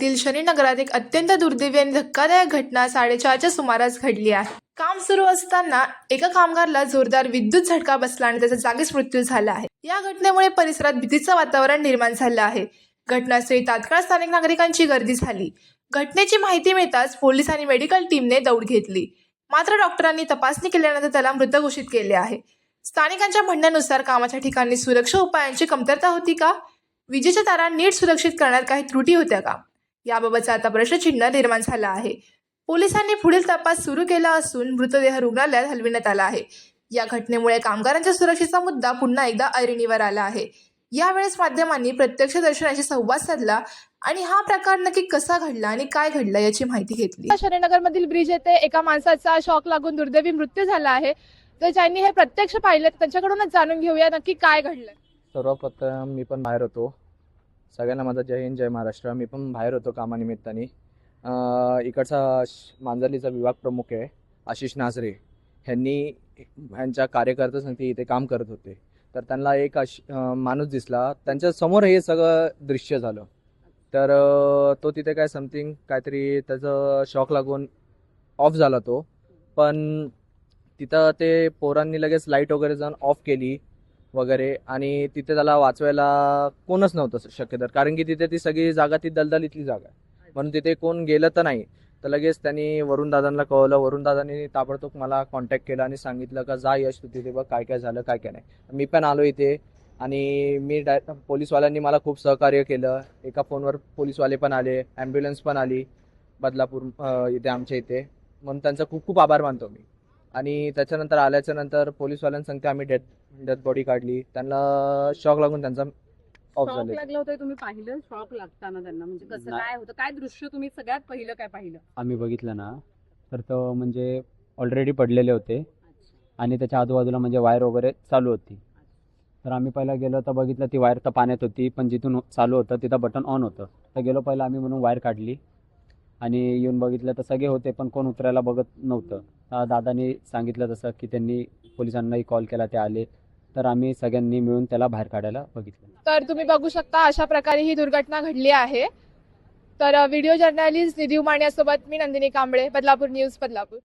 तील शनीनगरात एक अत्यंत दुर्दैवी आणि धक्कादायक घटना साडेचारच्या सुमारास घडली आहे. काम सुरू असताना एका कामगारला जोरदार विद्युत झटका बसला आणि त्याचा जागीच मृत्यू झाला आहे. या घटनेमुळे परिसरात भीतीचं वातावरण निर्माण झालं आहे. घटनास्थळी तात्काळ स्थानिक नागरिकांची गर्दी झाली. घटनेची माहिती मिळताच पोलीस आणि मेडिकल टीमने दौड घेतली. मात्र डॉक्टरांनी तपासणी केल्यानंतर त्याला मृत घोषित केले आहे. स्थानिकांच्या म्हणण्यानुसार कामाच्या ठिकाणी सुरक्षा उपायांची कमतरता होती का? विजेच्या तारा नीट सुरक्षित करण्यात काही त्रुटी होत्या का? याबाबतचा आता प्रश्नचिन्ह निर्माण झाला आहे. पोलिसांनी पुढील तपास सुरू केला असून मृतदेह रुग्णालयात हलविण्यात आला आहे. या घटनेमुळे कामगारांच्या सुरक्षेचा मुद्दा पुन्हा एकदा ऐरणीवर आला आहे. यावेळेस माध्यमांनी प्रत्यक्ष दर्शनाशी संवाद साधला आणि हा प्रकार नक्की कसा घडला आणि काय घडला याची माहिती घेतली. शरणनगरमधील ब्रिज येथे एका माणसाचा शॉक लागून दुर्दैवी मृत्यू झाला आहे. तर ज्यांनी हे प्रत्यक्ष पाहिलं त्यांच्याकडूनच जाणून घेऊया नक्की काय घडलं. सर्वप्रथम मी पण बाहेर होतो. सगळ्यांना माझा जय हिंद जय महाराष्ट्र. मी पण बाहेर होतो कामानिमित्ताने. इकडचा श- मांजरलीचा विभाग प्रमुख आहे आशिष नाझरे ह्यांनी ह्यांच्या कार्यकर्त्यासाठी इथे काम करत होते. तर त्यांना एक अश माणूस दिसला. त्यांच्यासमोर हे सगळं दृश्य झालं. तर तो तिथे काय समथिंग काहीतरी त्याचं शॉक लागून ऑफ झाला तो. पण तिथं ते पोरांनी लगेच लाइट वगैरे जाऊन ऑफ केली. वगैरे. आणि तिथे त्याला वाचवायला कोणच नव्हतं शक्यतर कारण की तिथे ती सगळी जागा ती दलदलीतली जागा आहे. म्हणून तिथे कोण गेलं तर नाही. तर लगेच त्यांनी वरुण दादांना कळवलं. वरुण दादांनी ताबडतोब मला कॉन्टॅक्ट केला आणि सांगितलं का जा यश तू तिथे बघ काय काय झालं काय काय नाही. मी पण आलो इथे आणि मी डाय पोलीसवाल्यांनी मला खूप सहकार्य केलं. एका फोनवर पोलीसवाले पण आले ॲम्ब्युलन्स पण आली बदलापूर इथे आमच्या इथे. म्हणून त्यांचा खूप खूप आभार मानतो मी. आणि त्याच्यानंतर आल्याच्यानंतर पोलीसवाल्यांना सांगते आम्ही डेथ डेथ बॉडी काढली. त्यांना शॉक लागून त्यांचा ऑफ शॉक झाले. लागलं होतं तुम्ही पाहिलं? शॉक लागताना त्यांना. म्हणजे कसं नाही. काय होतं? काय दृश्य तुम्ही सगळ्यात पहिलं काय पाहिलं? आम्ही बघितलं ना तर तो म्हणजे ऑलरेडी पडलेले होते. आणि त्याच्या आजूबाजूला म्हणजे वायर वगैरे चालू होती. तर आम्ही पहिला गेलो तर बघितलं ती वायर तर पाण्यात होती पण जिथून चालू होतं तिथं बटन ऑन होतं. तर गेलो पहिला आम्ही म्हणून वायर काढली. आणि येऊन बघितलं तर सगळे होते पण कोण उतरायला बघत नव्हतं. तर दादानी सांगितलं तसं की त्यांनी पोलिसांनाही कॉल केला ते आले. तर आम्ही सगळ्यांनी मिळून त्याला बाहेर काढायला बघितलं. तर तुम्ही बघू शकता अशा प्रकारे ही दुर्घटना घडली आहे. तर व्हिडिओ जर्नलिस्ट निधी उमाण्यासोबत मी नंदिनी कांबळे बदलापूर न्यूज बदलापूर.